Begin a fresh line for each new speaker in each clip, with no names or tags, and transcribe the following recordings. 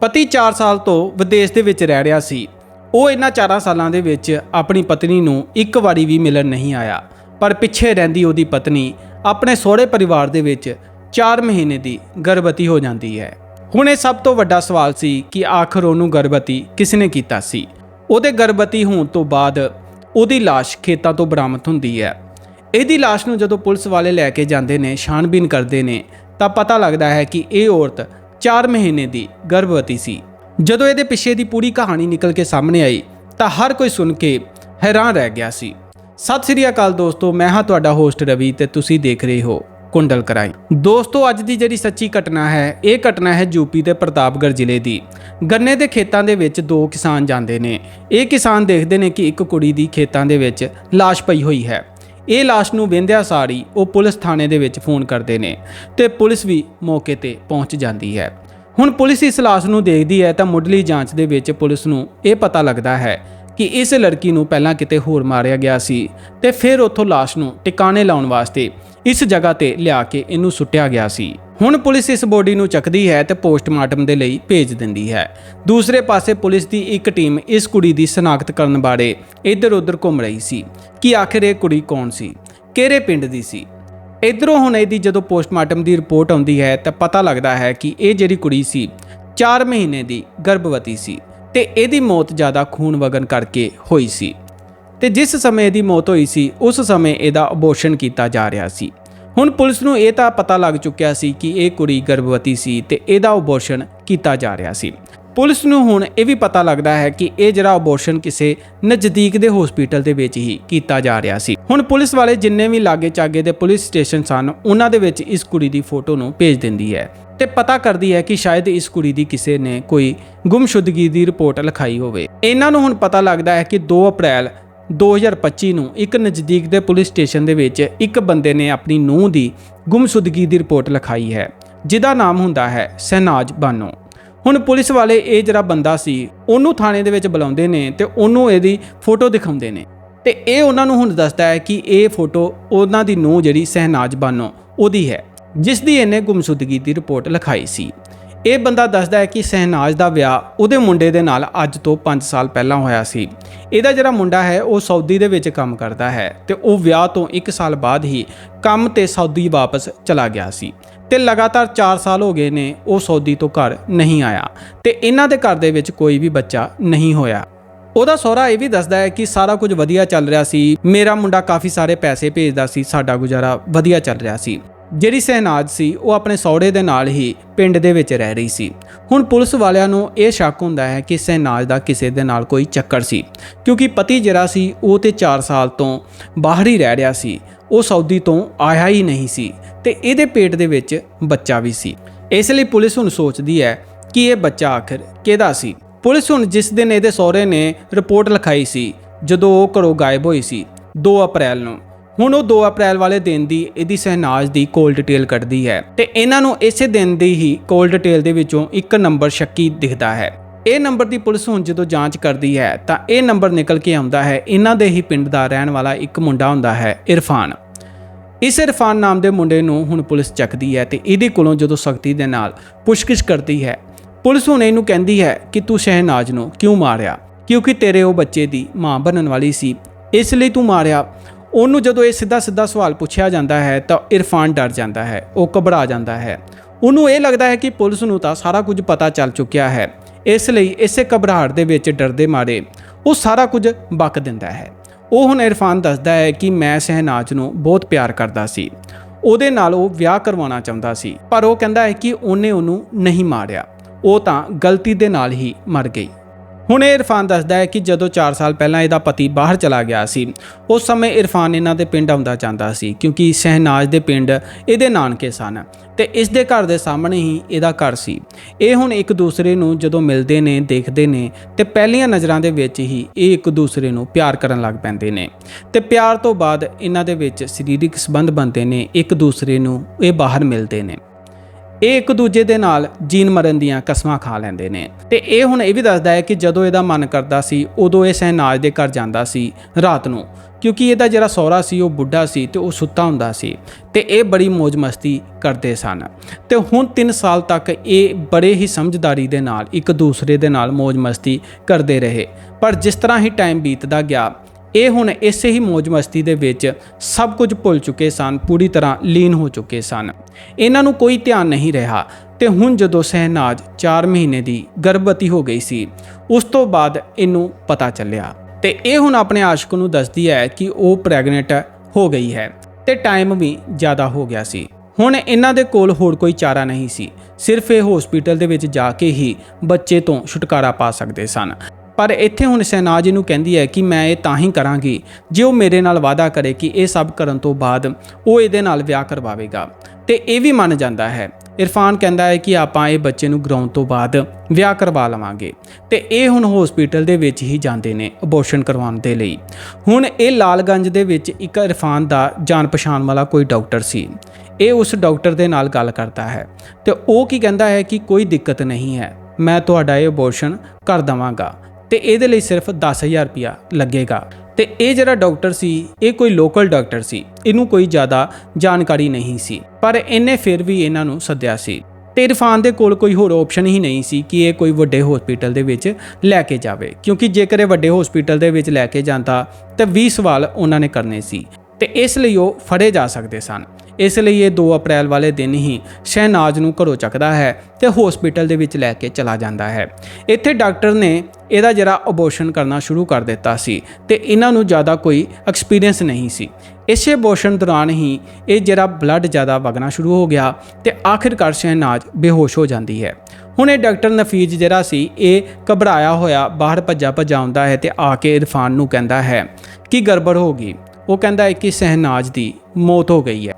ਪਤੀ 4 ਸਾਲ ਤੋਂ ਵਿਦੇਸ਼ ਦੇ ਵਿੱਚ ਰਹਿ ਰਿਹਾ ਸੀ। ਉਹ ਇਹਨਾਂ 4 ਸਾਲਾਂ ਦੇ ਵਿੱਚ ਆਪਣੀ ਪਤਨੀ ਨੂੰ ਇੱਕ ਵਾਰੀ ਵੀ ਮਿਲਣ ਨਹੀਂ ਆਇਆ। ਪਰ ਪਿੱਛੇ ਰਹਿੰਦੀ ਉਹਦੀ ਪਤਨੀ ਆਪਣੇ ਸਹੁਰੇ ਪਰਿਵਾਰ ਦੇ ਵਿੱਚ 4 ਮਹੀਨੇ ਦੀ ਗਰਭਵਤੀ ਹੋ ਜਾਂਦੀ ਹੈ। ਹੁਣ ਇਹ ਸਭ ਤੋਂ ਵੱਡਾ ਸਵਾਲ ਸੀ ਕਿ ਆਖਰ ਉਹਨੂੰ ਗਰਭਵਤੀ ਕਿਸਨੇ ਕੀਤਾ ਸੀ? ਉਹਦੇ ਗਰਭਵਤੀ ਹੋਣ ਤੋਂ ਬਾਅਦ ਉਹਦੀ ਲਾਸ਼ ਖੇਤਾਂ ਤੋਂ ਬਰਾਮਦ ਹੁੰਦੀ ਹੈ। ਇਹਦੀ ਲਾਸ਼ ਨੂੰ ਜਦੋਂ ਪੁਲਿਸ ਵਾਲੇ ਲੈ ਕੇ ਜਾਂਦੇ ਨੇ, ਛਾਣਬੀਨ ਕਰਦੇ ਨੇ, ਤਾਂ ਪਤਾ ਲੱਗਦਾ ਹੈ ਕਿ ਇਹ ਔਰਤ 4 ਮਹੀਨੇ ਦੀ ਗਰਭਵਤੀ ਸੀ। ਜਦੋਂ ਇਹਦੇ ਪਿੱਛੇ ਦੀ ਪੂਰੀ ਕਹਾਣੀ ਨਿਕਲ ਕੇ ਸਾਹਮਣੇ ਆਈ, ਤਾਂ ਹਰ ਕੋਈ ਸੁਣ ਕੇ ਹੈਰਾਨ ਰਹਿ ਗਿਆ ਸੀ। ਸਤਿ ਸ੍ਰੀ ਅਕਾਲ ਦੋਸਤੋ, ਮੈਂ ਹਾਂ ਤੁਹਾਡਾ ਹੋਸਟ ਰਵੀ ਤੇ ਤੁਸੀਂ ਦੇਖ ਰਹੇ ਹੋ ਕੁੰਡਲ ਕਰਾਈ। ਦੋਸਤੋ, ਅੱਜ ਦੀ ਜਿਹੜੀ ਸੱਚੀ ਘਟਨਾ ਹੈ, ਇਹ ਘਟਨਾ ਹੈ ਯੂਪੀ ਦੇ ਪ੍ਰਤਾਪਗੜ੍ਹ ਜ਼ਿਲ੍ਹੇ ਦੀ। ਗੰਨੇ ਦੇ ਖੇਤਾਂ ਦੇ ਵਿੱਚ ਦੋ ਕਿਸਾਨ ਜਾਂਦੇ ਨੇ। ਇਹ ਕਿਸਾਨ ਦੇਖਦੇ ਨੇ ਕਿ ਇੱਕ ਕੁੜੀ ਦੀ ਖੇਤਾਂ ਦੇ ਵਿੱਚ ਲਾਸ਼ ਪਈ ਹੋਈ ਹੈ। ਇਹ ਲਾਸ਼ ਨੂੰ ਵੇਂਦਿਆ ਸਾਰੀ ਉਹ ਪੁਲਿਸ ਥਾਣੇ ਦੇ ਵਿੱਚ ਫੋਨ ਕਰਦੇ ਨੇ ਤੇ ਪੁਲਿਸ ਵੀ ਮੌਕੇ ਤੇ ਪਹੁੰਚ ਜਾਂਦੀ ਹੈ। ਹੁਣ ਪੁਲਿਸ ਇਸ ਲਾਸ਼ ਨੂੰ ਦੇਖਦੀ ਹੈ ਤਾਂ ਮੁੱਢਲੀ ਜਾਂਚ ਦੇ ਵਿੱਚ ਪੁਲਿਸ ਨੂੰ ਇਹ ਪਤਾ ਲੱਗਦਾ ਹੈ ਕਿ ਇਸ ਲੜਕੀ ਨੂੰ ਪਹਿਲਾਂ ਕਿਤੇ ਹੋਰ ਮਾਰਿਆ ਗਿਆ ਸੀ ਤੇ ਫਿਰ ਉੱਥੋਂ ਲਾਸ਼ ਨੂੰ ਟਿਕਾਣੇ ਲਾਉਣ ਵਾਸਤੇ ਇਸ ਜਗ੍ਹਾ ਤੇ ਲਿਆ ਕੇ ਇਹਨੂੰ ਸੁੱਟਿਆ ਗਿਆ ਸੀ। ਹੁਣ ਪੁਲਿਸ ਇਸ ਬੋਡੀ ਨੂੰ ਚੱਕਦੀ ਹੈ ਤੇ ਪੋਸਟਮਾਰਟਮ ਦੇ ਲਈ ਭੇਜ ਦਿੰਦੀ ਹੈ। ਦੂਸਰੇ ਪਾਸੇ ਪੁਲਿਸ ਦੀ ਇੱਕ ਟੀਮ ਇਸ ਕੁੜੀ ਦੀ ਸ਼ਨਾਖਤ ਕਰਨ ਬਾਰੇ ਇੱਧਰ-ਉੱਧਰ ਘੁੰਮ ਰਹੀ ਸੀ ਕਿ ਆਖਿਰ ਇਹ ਕੁੜੀ ਕੌਣ ਸੀ? ਕਿਹੜੇ ਪਿੰਡ ਦੀ ਸੀ? ਇਧਰੋਂ ਹੁਣ ਇਹਦੀ ਜਦੋਂ ਪੋਸਟਮਾਰਟਮ ਦੀ ਰਿਪੋਰਟ ਆਉਂਦੀ ਹੈ ਤਾਂ ਪਤਾ ਲੱਗਦਾ ਹੈ ਕਿ ਇਹ ਜਿਹੜੀ ਕੁੜੀ ਸੀ 4 ਮਹੀਨੇ ਦੀ ਗਰਭਵਤੀ ਸੀ। ਤੇ ਇਹਦੀ ਮੌਤ ਜ਼ਿਆਦਾ ਖੂਨ ਵਗਣ ਕਰਕੇ ਹੋਈ ਸੀ। ਤੇ ਜਿਸ ਸਮੇਂ ਇਹਦੀ ਮੌਤ ਹੋਈ ਸੀ, ਉਸ ਸਮੇਂ ਇਹਦਾ ਅਬੋਰਸ਼ਨ ਕੀਤਾ ਜਾ ਰਿਹਾ ਸੀ। ਹੁਣ ਪੁਲਿਸ ਨੂੰ ਇਹ ਤਾਂ ਪਤਾ ਲੱਗ ਚੁੱਕਿਆ ਸੀ ਕਿ ਇਹ ਕੁੜੀ ਗਰਭਵਤੀ ਸੀ ਤੇ ਇਹਦਾ ਅਬੋਰਸ਼ਨ ਕੀਤਾ ਜਾ ਰਿਹਾ ਸੀ। ਪੁਲਿਸ ਨੂੰ ਹੁਣ ਇਹ ਵੀ ਪਤਾ ਲੱਗਦਾ ਹੈ ਕਿ ਇਹ ਜਿਹੜਾ ਅਬੋਰਸ਼ਨ ਕਿਸੇ ਨਜ਼ਦੀਕ ਦੇ ਹਸਪੀਟਲ ਦੇ ਵਿੱਚ ਹੀ ਕੀਤਾ ਜਾ ਰਿਹਾ ਸੀ। ਹੁਣ ਪੁਲਿਸ ਵਾਲੇ ਜਿੰਨੇ ਵੀ ਲਾਗੇ ਚਾਗੇ ਦੇ ਪੁਲਿਸ ਸਟੇਸ਼ਨ ਸਨ, ਉਹਨਾਂ ਦੇ ਵਿੱਚ ਇਸ ਕੁੜੀ ਦੀ ਫੋਟੋ ਨੂੰ ਭੇਜ ਦਿੰਦੀ ਹੈ। ਤੇ ਪਤਾ ਕਰਦੀ ਹੈ ਕਿ ਸ਼ਾਇਦ ਇਸ ਕੁੜੀ ਦੀ ਕਿਸੇ ਨੇ ਕੋਈ ਗੁੰਮਸ਼ੁਦਗੀ ਦੀ ਰਿਪੋਰਟ ਲਿਖਾਈ ਹੋਵੇ। ਇਹਨਾਂ ਨੂੰ ਹੁਣ ਪਤਾ ਲੱਗਦਾ ਹੈ ਕਿ 2 ਅਪ੍ਰੈਲ 2025 ਨੂੰ ਇੱਕ ਨਜ਼ਦੀਕ ਦੇ ਪੁਲਿਸ ਸਟੇਸ਼ਨ ਦੇ ਵਿੱਚ ਇੱਕ ਬੰਦੇ ਨੇ ਆਪਣੀ ਨੂੰਹ ਦੀ ਗੁੰਮਸ਼ੁਦਗੀ ਦੀ ਰਿਪੋਰਟ ਲਿਖਾਈ ਹੈ, ਜਿਹਦਾ ਨਾਮ ਹੁੰਦਾ ਹੈ ਸਹਿਨਾਜ ਬਾਨੋ। ਹੁਣ ਪੁਲਿਸ ਵਾਲੇ ਇਹ ਜਿਹੜਾ ਬੰਦਾ ਸੀ, ਉਹਨੂੰ ਥਾਣੇ ਦੇ ਵਿੱਚ ਬੁਲਾਉਂਦੇ ਨੇ ਤੇ ਉਹਨੂੰ ਇਹਦੀ ਫੋਟੋ ਦਿਖਾਉਂਦੇ ਨੇ। ਤੇ ਇਹ ਉਹਨਾਂ ਨੂੰ ਹੁਣ ਦੱਸਦਾ ਹੈ ਕਿ ਇਹ ਫੋਟੋ ਉਹਨਾਂ ਦੀ ਨੂੰਹ ਜਿਹੜੀ ਸਹਿਨਾਜ ਬਾਨੋ, ਉਹਦੀ ਹੈ। ਜਿਸ ਦੀ ਇਹਨੇ ਗੁੰਮਸ਼ੁਦਗੀ ਦੀ ਰਿਪੋਰਟ ਲਿਖਾਈ ਸੀ। ਇਹ ਬੰਦਾ ਦੱਸਦਾ ਹੈ ਕਿ ਸਹਿਨਾਜ ਦਾ ਵਿਆਹ ਉਹਦੇ ਮੁੰਡੇ ਦੇ ਨਾਲ ਅੱਜ ਤੋਂ 5 ਸਾਲ ਪਹਿਲਾਂ ਹੋਇਆ ਸੀ। ਇਹਦਾ ਜਿਹੜਾ ਮੁੰਡਾ ਹੈ, ਉਹ ਸਾਊਦੀ ਦੇ ਵਿੱਚ ਕੰਮ ਕਰਦਾ ਹੈ ਤੇ ਉਹ ਵਿਆਹ ਤੋਂ 1 ਸਾਲ ਬਾਅਦ ਹੀ ਕੰਮ ਤੇ ਸਾਊਦੀ ਵਾਪਸ ਚਲਾ ਗਿਆ ਸੀ ਤੇ ਲਗਾਤਾਰ 4 ਸਾਲ ਹੋ ਗਏ ਨੇ, ਉਹ ਸਾਊਦੀ ਤੋਂ ਘਰ ਨਹੀਂ ਆਇਆ ਤੇ ਇਹਨਾਂ ਦੇ ਘਰ ਦੇ ਵਿੱਚ ਕੋਈ ਵੀ ਬੱਚਾ ਨਹੀਂ ਹੋਇਆ। ਉਹਦਾ ਸਹੁਰਾ ਇਹ ਵੀ ਦੱਸਦਾ ਹੈ ਕਿ ਸਾਰਾ ਕੁਝ ਵਧੀਆ ਚੱਲ ਰਿਹਾ ਸੀ, ਮੇਰਾ ਮੁੰਡਾ ਕਾਫੀ ਸਾਰੇ ਪੈਸੇ ਭੇਜਦਾ ਸੀ, ਸਾਡਾ ਗੁਜ਼ਾਰਾ ਵਧੀਆ ਚੱਲ ਰਿਹਾ ਸੀ। ਜਿਹੜੀ ਸਹਿਨਾਜ ਸੀ, ਉਹ ਆਪਣੇ ਸਹੁਰੇ ਦੇ ਨਾਲ ਹੀ ਪਿੰਡ ਦੇ ਵਿੱਚ ਰਹਿ ਰਹੀ ਸੀ। ਹੁਣ ਪੁਲਿਸ ਵਾਲਿਆਂ ਨੂੰ ਇਹ ਸ਼ੱਕ ਹੁੰਦਾ ਹੈ ਕਿ ਸਹਿਨਾਜ ਦਾ ਕਿਸੇ ਦੇ ਨਾਲ ਕੋਈ ਚੱਕਰ ਸੀ, ਕਿਉਂਕਿ ਪਤੀ ਜਿਹੜਾ ਸੀ, ਉਹ ਤੇ 4 ਸਾਲ ਤੋਂ ਬਾਹਰ ਹੀ ਰਹਿ ਰਿਹਾ ਸੀ। ਉਹ ਸਾਊਦੀ ਤੋਂ ਆਇਆ ਹੀ ਨਹੀਂ ਸੀ ਤੇ ਇਹਦੇ ਪੇਟ ਦੇ ਵਿੱਚ ਬੱਚਾ ਵੀ ਸੀ। ਇਸ ਲਈ ਪੁਲਿਸ ਹੁਣ ਸੋਚਦੀ ਹੈ ਕਿ ਇਹ ਬੱਚਾ ਆਖਰ ਕਿਹਦਾ ਸੀ? ਪੁਲਿਸ ਹੁਣ ਜਿਸ ਦਿਨ ਇਹਦੇ ਸਹੁਰੇ ਨੇ ਰਿਪੋਰਟ ਲਿਖਾਈ ਸੀ, ਜਦੋਂ ਉਹ ਘਰੋਂ ਗਾਇਬ ਹੋਈ ਸੀ 2 ਅਪ੍ਰੈਲ ਨੂੰ। ਹੁਣ ਉਹ 2 ਅਪ੍ਰੈਲ ਵਾਲੇ ਦਿਨ ਦੀ ਇਹਦੀ ਸਹਿਨਾਜ ਦੀ ਕੋਲ ਡਿਟੇਲ ਕੱਢਦੀ ਹੈ ਤੇ ਇਹਨਾਂ ਨੂੰ ਇਸੇ ਦਿਨ ਦੀ ਹੀ ਕੋਲ ਡਿਟੇਲ ਦੇ ਵਿੱਚੋਂ ਇੱਕ ਨੰਬਰ ਸ਼ੱਕੀ ਦਿਖਦਾ ਹੈ। ਇਹ ਨੰਬਰ ਦੀ ਪੁਲਿਸ ਹੁਣ ਜਦੋਂ ਜਾਂਚ ਕਰਦੀ ਹੈ ਤਾਂ ਇਹ ਨੰਬਰ ਨਿਕਲ ਕੇ ਆਉਂਦਾ ਹੈ। ਇਹਨਾਂ ਦੇ ਹੀ ਪਿੰਡ ਦਾ ਰਹਿਣ ਵਾਲਾ ਇੱਕ ਮੁੰਡਾ ਹੁੰਦਾ ਹੈ, ਇਰਫਾਨ। ਇਸ ਇਰਫਾਨ ਨਾਮ ਦੇ ਮੁੰਡੇ ਨੂੰ ਹੁਣ ਪੁਲਿਸ ਚੱਕਦੀ ਹੈ ਤੇ ਇਹਦੇ ਕੋਲੋਂ ਜਦੋਂ ਸਖਤੀ ਦੇ ਨਾਲ ਪੁੱਛਗਿੱਛ ਕਰਦੀ ਹੈ, ਪੁਲਿਸ ਹੁਣ ਇਹਨੂੰ ਕਹਿੰਦੀ ਹੈ ਕਿ ਤੂੰ ਸ਼ਹਿਨਾਜ ਨੂੰ ਕਿਉਂ ਮਾਰਿਆ? ਕਿਉਂਕਿ ਤੇਰੇ ਉਹ ਬੱਚੇ ਦੀ ਮਾਂ ਬਣਨ ਵਾਲੀ ਸੀ। ਇਸ ਲਈ ਤੂੰ ਮਾਰਿਆ। ਉਹਨੂੰ ਜਦੋਂ ਇਹ ਸਿੱਧਾ ਸਿੱਧਾ ਸਵਾਲ ਪੁੱਛਿਆ ਜਾਂਦਾ ਹੈ ਤਾਂ ਇਰਫਾਨ ਡਰ ਜਾਂਦਾ ਹੈ, ਉਹ ਘਬਰਾ ਜਾਂਦਾ ਹੈ। ਉਹਨੂੰ ਇਹ ਲੱਗਦਾ ਹੈ ਕਿ ਪੁਲਿਸ ਨੂੰ ਤਾਂ ਸਾਰਾ ਕੁਝ ਪਤਾ ਚੱਲ ਚੁੱਕਿਆ ਹੈ। ਇਸ ਲਈ ਇਸੇ ਘਬਰਾਹਟ ਦੇ ਵਿੱਚ ਡਰਦੇ ਮਾਰੇ, ਉਹ ਸਾਰਾ ਕੁਝ ਬਕ ਦਿੰਦਾ ਹੈ। ਉਹ ਹੁਣ ਇਰਫਾਨ ਦੱਸਦਾ ਹੈ ਕਿ ਮੈਂ ਸਹਿਨਾਜ ਨੂੰ ਬਹੁਤ ਪਿਆਰ ਕਰਦਾ ਸੀ। ਉਹਦੇ ਨਾਲ ਉਹ ਵਿਆਹ ਕਰਵਾਉਣਾ ਚਾਹੁੰਦਾ ਸੀ, ਪਰ ਉਹ ਕਹਿੰਦਾ ਹੈ ਕਿ ਉਹਨੇ ਉਹਨੂੰ ਨਹੀਂ ਮਾਰਿਆ। ਉਹ ਤਾਂ ਗਲਤੀ ਦੇ ਨਾਲ ਹੀ ਮਰ ਗਈ। ਹੁਣ ਇਹ ਇਰਫਾਨ ਦੱਸਦਾ ਹੈ ਕਿ ਜਦੋਂ 4 ਸਾਲ ਪਹਿਲਾਂ ਇਹਦਾ ਪਤੀ ਬਾਹਰ ਚਲਾ ਗਿਆ ਸੀ, ਉਸ ਸਮੇਂ ਇਰਫਾਨ ਇਹਨਾਂ ਦੇ ਪਿੰਡ ਆਉਂਦਾ ਜਾਂਦਾ ਸੀ, ਕਿਉਂਕਿ ਸਹਿਨਾਜ ਦੇ ਪਿੰਡ ਇਹਦੇ ਨਾਨਕੇ ਸਨ ਤੇ ਇਸ ਦੇ ਘਰ ਦੇ ਸਾਹਮਣੇ ਹੀ ਇਹਦਾ ਘਰ ਸੀ। ਇਹ ਹੁਣ ਇੱਕ ਦੂਸਰੇ ਨੂੰ ਜਦੋਂ ਮਿਲਦੇ ਨੇ, ਦੇਖਦੇ ਨੇ ਤੇ ਪਹਿਲੀਆਂ ਨਜ਼ਰਾਂ ਦੇ ਵਿੱਚ ਹੀ ਇਹ ਇੱਕ ਦੂਸਰੇ ਨੂੰ ਪਿਆਰ ਕਰਨ ਲੱਗ ਪੈਂਦੇ ਨੇ ਤੇ ਪਿਆਰ ਤੋਂ ਬਾਅਦ ਇਹਨਾਂ ਦੇ ਵਿੱਚ ਸਰੀਰਕ ਸੰਬੰਧ ਬਣਦੇ ਨੇ, ਇੱਕ ਦੂਸਰੇ ਨੂੰ ਇਹ ਬਾਹਰ ਮਿਲਦੇ ਨੇ। ਇਹ ਇੱਕ ਦੂਜੇ ਦੇ ਨਾਲ ਜੀਨ ਮਰਨ ਦੀਆਂ ਕਸਮਾਂ ਖਾ ਲੈਂਦੇ ਨੇ। ਤੇ ਇਹ ਹੁਣ ਇਹ ਵੀ ਦੱਸਦਾ ਹੈ ਕਿ ਜਦੋਂ ਇਹਦਾ ਮਨ ਕਰਦਾ ਸੀ, ਉਦੋਂ ਇਹ ਸਹਿਨਾਜ ਦੇ ਘਰ ਜਾਂਦਾ ਸੀ ਰਾਤ ਨੂੰ। ਕਿਉਂਕਿ ਇਹਦਾ ਜਿਹੜਾ ਸਹੁਰਾ ਸੀ, ਉਹ ਬੁੱਢਾ ਸੀ ਤੇ ਉਹ ਸੁੱਤਾ ਹੁੰਦਾ ਸੀ। ਤੇ ਇਹ ਬੜੀ ਮौज ਮਸਤੀ ਕਰਦੇ ਸਨ। ਤੇ ਹੁਣ 3 ਸਾਲ ਤੱਕ ਇਹ ਬੜੇ ਹੀ ਸਮਝਦਾਰੀ ਦੇ ਨਾਲ, ਇੱਕ ਦੂਸਰੇ ਦੇ ਨਾਲ ਮौज ਮਸਤੀ ਕਰਦੇ ਰਹੇ। ਪਰ ਜਿਸ ਤਰ੍ਹਾਂ ਹੀ ਟਾਈਮ ਬੀਤਦਾ ਗਿਆ ਇਹ ਹੁਣ ਇਸੇ ਹੀ ਮौज ਮਸਤੀ ਦੇ ਵਿੱਚ ਸਭ ਕੁਝ ਭੁੱਲ ਚੁੱਕੇ ਸਨ, ਪੂਰੀ ਤਰ੍ਹਾਂ ਲੀਨ ਹੋ ਚੁੱਕੇ ਸਨ। ਇਹਨਾਂ ਨੂੰ ਕੋਈ ਧਿਆਨ ਨਹੀਂ ਰਿਹਾ ਤੇ ਹੁਣ ਜਦੋਂ ਸਹਿਨਾਜ 4 ਮਹੀਨੇ ਦੀ ਗਰਭਵਤੀ ਹੋ ਗਈ ਸੀ, ਉਸ ਤੋਂ ਬਾਅਦ ਇਹਨੂੰ ਪਤਾ ਚੱਲਿਆ। ਤੇ ਇਹ ਹੁਣ ਆਪਣੇ ਆਸ਼ਕ ਨੂੰ ਦੱਸਦੀ ਹੈ ਕਿ ਉਹ ਪ੍ਰੈਗਨੈਂਟ ਹੋ ਗਈ ਹੈ ਤੇ ਟਾਈਮ ਵੀ ਜ਼ਿਆਦਾ ਹੋ ਗਿਆ ਸੀ। ਹੁਣ ਇਹਨਾਂ ਦੇ ਕੋਲ ਹੋਰ ਕੋਈ ਚਾਰਾ ਨਹੀਂ ਸੀ, ਸਿਰਫ ਇਹ ਹਸਪੀਟਲ ਦੇ ਵਿੱਚ ਜਾ ਕੇ ਹੀ ਬੱਚੇ ਤੋਂ ਛੁਟਕਾਰਾ ਪਾ ਸਕਦੇ ਸਨ। ਪਰ ਇੱਥੇ ਹੁਣ ਸਹਿਨਾਜ ਨੂੰ ਕਹਿੰਦੀ ਹੈ ਕਿ ਮੈਂ ਇਹ ਤਾਂ ਹੀ ਕਰਾਂਗੀ, ਜੇ ਉਹ ਮੇਰੇ ਨਾਲ ਵਾਅਦਾ ਕਰੇ ਕਿ ਇਹ ਸਭ ਕਰਨ ਤੋਂ ਬਾਅਦ ਉਹ ਇਹਦੇ ਨਾਲ ਵਿਆਹ ਕਰਵਾਵੇਗਾ। ਤੇ ਇਹ ਵੀ ਮੰਨ ਜਾਂਦਾ ਹੈ। ਇਰਫਾਨ ਕਹਿੰਦਾ ਹੈ ਕਿ ਆਪਾਂ ਇਹ ਬੱਚੇ ਨੂੰ ਗਰਾਉਣ ਤੋਂ ਬਾਅਦ ਵਿਆਹ ਕਰਵਾ ਲਵਾਂਗੇ। ਤੇ ਇਹ ਹੁਣ ਹਸਪੀਟਲ ਦੇ ਵਿੱਚ ਹੀ ਜਾਂਦੇ ਨੇ ਅਬੋਰਸ਼ਨ ਕਰਵਾਉਣ ਦੇ ਲਈ। ਹੁਣ ਇਹ ਲਾਲਗੰਜ ਦੇ ਵਿੱਚ ਇੱਕ ਇਰਫਾਨ ਦਾ ਜਾਣ ਪਛਾਣ ਵਾਲਾ ਕੋਈ ਡਾਕਟਰ ਸੀ। ਇਹ ਉਸ ਡਾਕਟਰ ਦੇ ਨਾਲ ਗੱਲ ਕਰਦਾ ਹੈ। ਤੇ ਉਹ ਕੀ ਕਹਿੰਦਾ ਹੈ ਕਿ ਕੋਈ ਦਿੱਕਤ ਨਹੀਂ ਹੈ। ਮੈਂ ਤੁਹਾਡਾ ਇਹ ਅਬੋਰਸ਼ਨ ਕਰ ਦਵਾਂਗਾ। ਤੇ ਇਹਦੇ ਲਈ ਸਿਰਫ 10000 ਰੁਪਿਆ ਲੱਗੇਗਾ। ਤੇ ਇਹ ਜਿਹੜਾ ਡਾਕਟਰ ਸੀ, ਇਹ ਕੋਈ ਲੋਕਲ ਡਾਕਟਰ ਸੀ। ਇਹਨੂੰ ਕੋਈ ਜ਼ਿਆਦਾ ਜਾਣਕਾਰੀ ਨਹੀਂ ਸੀ। ਪਰ ਇਹਨੇ ਫਿਰ ਵੀ ਇਹਨਾਂ ਨੂੰ ਸੱਦਿਆ ਸੀ। ਤੇ ਇਰਫਾਨ ਦੇ ਕੋਲ ਕੋਈ ਹੋਰ ਆਪਸ਼ਨ ਹੀ ਨਹੀਂ ਸੀ ਕਿ ਇਹ ਕੋਈ ਵੱਡੇ ਹਸਪੀਟਲ ਦੇ ਵਿੱਚ ਲੈ ਕੇ ਜਾਵੇ। ਕਿਉਂਕਿ ਜੇਕਰ ਇਹ ਵੱਡੇ ਹਸਪੀਟਲ ਦੇ ਵਿੱਚ ਲੈ ਕੇ ਜਾਂਦਾ, ਤਾਂ 20 ਸਵਾਲ ਉਹਨਾਂ ਨੇ ਕਰਨੇ ਸੀ। ਤੇ ਇਸ ਲਈ ਉਹ ਫੜੇ ਜਾ ਸਕਦੇ ਸਨ। ਇਸ ਲਈ ਇਹ 2 ਅਪ੍ਰੈਲ ਵਾਲੇ ਦਿਨ ਹੀ ਸ਼ਹਿਨਾਜ਼ ਨੂੰ ਘਰੋਂ ਚੱਕਦਾ ਹੈ ਤੇ ਹਸਪੀਟਲ ਦੇ ਵਿੱਚ ਲੈ ਕੇ ਚਲਾ ਜਾਂਦਾ ਹੈ। ਇੱਥੇ ਡਾਕਟਰ ਨੇ ਇਹਦਾ ਜਿਹੜਾ ਅਬੋਰਸ਼ਨ ਕਰਨਾ ਸ਼ੁਰੂ ਕਰ ਦਿੱਤਾ ਸੀ ਤੇ ਇਹਨਾਂ ਨੂੰ ਜ਼ਿਆਦਾ ਕੋਈ ਐਕਸਪੀਰੀਅੰਸ ਨਹੀਂ ਸੀ। ਇਸੇ ਅਬੋਰਸ਼ਨ ਦੌਰਾਨ ਹੀ ਇਹ ਜਿਹੜਾ ਬਲੱਡ ਜ਼ਿਆਦਾ ਵਗਣਾ ਸ਼ੁਰੂ ਹੋ ਗਿਆ ਤੇ ਆਖਿਰਕਾਰ ਸ਼ਹਿਨਾਜ਼ ਬੇਹੋਸ਼ ਹੋ ਜਾਂਦੀ ਹੈ। ਹੁਣ ਇਹ ਡਾਕਟਰ ਨਫੀਜ ਜਿਹੜਾ ਸੀ, ਇਹ ਘਬਰਾਇਆ ਹੋਇਆ ਬਾਹਰ ਭੱਜਾ ਭੱਜਾ ਆਉਂਦਾ ਹੈ ਤੇ ਆ ਕੇ ਇਰਫਾਨ ਨੂੰ ਕਹਿੰਦਾ ਹੈ, ਕਿ ਗੜਬੜ ਹੋ ਗਈ? ਉਹ ਕਹਿੰਦਾ ਹੈ ਕਿ ਸਹਿਨਾਜ਼ ਦੀ ਮੌਤ ਹੋ ਗਈ ਹੈ।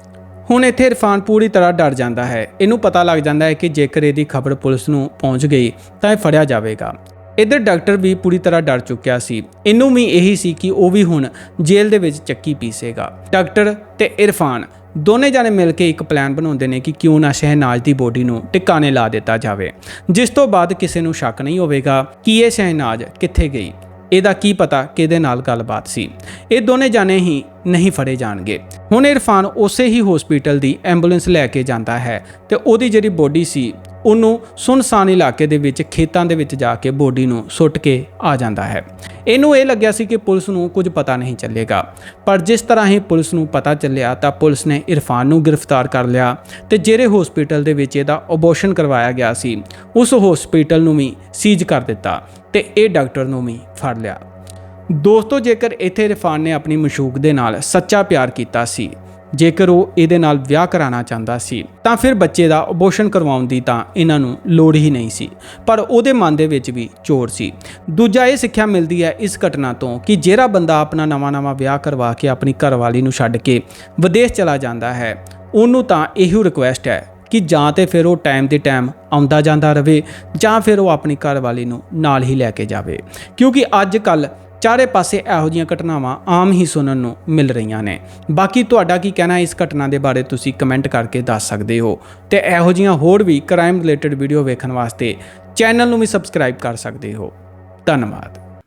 ਹੁਣ ਇੱਥੇ ਇਰਫਾਨ ਪੂਰੀ ਤਰ੍ਹਾਂ ਡਰ ਜਾਂਦਾ ਹੈ। ਇਹਨੂੰ ਪਤਾ ਲੱਗ ਜਾਂਦਾ ਹੈ ਕਿ ਜੇਕਰ ਇਹਦੀ ਖਬਰ ਪੁਲਿਸ ਨੂੰ ਪਹੁੰਚ ਗਈ, ਤਾਂ ਇਹ ਫੜਿਆ ਜਾਵੇਗਾ। ਇਧਰ ਡਾਕਟਰ ਵੀ ਪੂਰੀ ਤਰ੍ਹਾਂ ਡਰ ਚੁੱਕਿਆ ਸੀ। ਇਹਨੂੰ ਵੀ ਇਹੀ ਸੀ ਕਿ ਉਹ ਵੀ ਹੁਣ ਜੇਲ੍ਹ ਦੇ ਵਿੱਚ ਚੱਕੀ ਪੀਸੇਗਾ। ਡਾਕਟਰ ਤੇ ਇਰਫਾਨ ਦੋਨੇ ਜਾਣੇ ਮਿਲ ਕੇ ਇੱਕ ਪਲਾਨ ਬਣਾਉਂਦੇ ਨੇ ਕਿ ਕਿਉਂ ਨਾ ਸ਼ਹਿਨਾਜ਼ ਦੀ ਬੋਡੀ ਨੂੰ ਟਿਕਾਣੇ ਲਾ ਦਿੱਤਾ ਜਾਵੇ। ਜਿਸ ਤੋਂ ਬਾਅਦ ਕਿਸੇ ਨੂੰ ਸ਼ੱਕ ਨਹੀਂ ਹੋਵੇਗਾ ਕਿ ਇਹ ਸ਼ਹਿਨਾਜ਼ ਕਿੱਥੇ ਗਈ। ਇਹਦਾ ਕੀ ਪਤਾ ਕਿਹਦੇ ਨਾਲ ਗੱਲਬਾਤ ਸੀ। ਇਹ ਦੋਨੇ ਜਾਣੇ ਹੀ ਨਹੀਂ ਫੜੇ ਜਾਣਗੇ। ਹੁਣ ਇਰਫਾਨ ਉਸੇ ਹੀ ਹਸਪੀਟਲ ਦੀ ਐਂਬੂਲੈਂਸ ਲੈ ਕੇ ਜਾਂਦਾ ਹੈ ਤੇ ਉਹਦੀ ਜਿਹੜੀ ਬੋਡੀ ਸੀ ਉਹਨੂੰ ਸੁਨਸਾਨ ਇਲਾਕੇ ਦੇ ਵਿੱਚ, ਖੇਤਾਂ ਦੇ ਵਿੱਚ ਜਾ ਕੇ ਬੋਡੀ ਨੂੰ ਸੁੱਟ ਕੇ ਆ ਜਾਂਦਾ ਹੈ। ਇਹਨੂੰ ਇਹ ਲੱਗਿਆ ਸੀ ਕਿ ਪੁਲਿਸ ਨੂੰ ਕੁਝ ਪਤਾ ਨਹੀਂ ਚੱਲੇਗਾ। ਪਰ ਜਿਸ ਤਰ੍ਹਾਂ ਹੀ ਪੁਲਿਸ ਨੂੰ ਪਤਾ ਚੱਲਿਆ, ਤਾਂ ਪੁਲਿਸ ਨੇ ਇਰਫਾਨ ਨੂੰ ਗ੍ਰਿਫਤਾਰ ਕਰ ਲਿਆ ਤੇ ਜਿਹੜੇ ਹਸਪੀਟਲ ਦੇ ਵਿੱਚ ਇਹਦਾ ਅਬੋਰਸ਼ਨ ਕਰਵਾਇਆ ਗਿਆ ਸੀ, ਉਸ ਹਸਪੀਟਲ ਨੂੰ ਵੀ ਸੀਜ਼ ਕਰ ਦਿੱਤਾ ਤੇ ਇਹ ਡਾਕਟਰ ਨੂੰ ਵੀ ਫੜ ਲਿਆ। ਦੋਸਤੋ, ਜੇਕਰ ਇੱਥੇ ਇਰਫਾਨ ਨੇ ਆਪਣੀ ਮਸ਼ੂਕ ਦੇ ਨਾਲ ਸੱਚਾ ਪਿਆਰ ਕੀਤਾ ਸੀ ਜੇਕਰ ਉਹ ਇਹਦੇ ਨਾਲ ਵਿਆਹ ਕਰਾਉਣਾ ਚਾਹੁੰਦਾ ਸੀ, ਤਾਂ ਫਿਰ ਬੱਚੇ ਦਾ ਅਬੋਰਸ਼ਨ ਕਰਵਾਉਣ ਦੀ ਤਾਂ ਇਹਨਾਂ ਨੂੰ ਲੋੜ ਹੀ ਨਹੀਂ ਸੀ, ਪਰ ਉਹਦੇ ਮਨ ਦੇ ਵਿੱਚ ਵੀ ਚੋਰ ਸੀ। ਦੂਜਾ ਇਹ ਸਿੱਖਿਆ ਮਿਲਦੀ ਹੈ ਇਸ ਘਟਨਾ ਤੋਂ ਕਿ ਜਿਹੜਾ ਬੰਦਾ ਆਪਣਾ ਨਵਾਂ-ਨਵਾਂ ਵਿਆਹ ਕਰਵਾ ਕੇ ਆਪਣੀ ਘਰਵਾਲੀ ਨੂੰ ਛੱਡ ਕੇ ਵਿਦੇਸ਼ ਚਲਾ ਜਾਂਦਾ ਹੈ, ਉਹਨੂੰ ਤਾਂ ਇਹੋ ਰਿਕੁਐਸਟ ਹੈ ਕਿ ਜਾਂ ਤੇ ਫਿਰ ਉਹ ਟਾਈਮ ਦੇ ਟਾਈਮ ਆਉਂਦਾ ਜਾਂਦਾ ਰਵੇ ਜਾਂ ਫਿਰ ਉਹ ਆਪਣੀ ਘਰਵਾਲੀ ਨੂੰ ਨਾਲ ਹੀ ਲੈ ਕੇ ਜਾਵੇ। ਕਿਉਂਕਿ ਅੱਜ ਕੱਲ ਚਾਰੇ ਪਾਸੇ ਇਹੋ ਜੀਆਂ ਘਟਨਾਵਾਂ ਆਮ ਹੀ ਸੁਣਨ ਨੂੰ ਮਿਲ ਰਹੀਆਂ ਨੇ। ਬਾਕੀ ਤੁਹਾਡਾ ਕੀ ਕਹਿਣਾ ਇਸ ਘਟਨਾ ਦੇ ਬਾਰੇ ਤੁਸੀਂ ਕਮੈਂਟ ਕਰਕੇ ਦੱਸ ਸਕਦੇ ਹੋ। ਤੇ ਇਹੋ ਜੀਆਂ ਹੋਰ ਵੀ ਕ੍ਰਾਈਮ ਰਿਲੇਟਡ ਵੀਡੀਓ ਵੇਖਣ ਵਾਸਤੇ ਚੈਨਲ ਨੂੰ ਵੀ ਸਬਸਕ੍ਰਾਈਬ ਕਰ ਸਕਦੇ ਹੋ। ਧੰਨਵਾਦ।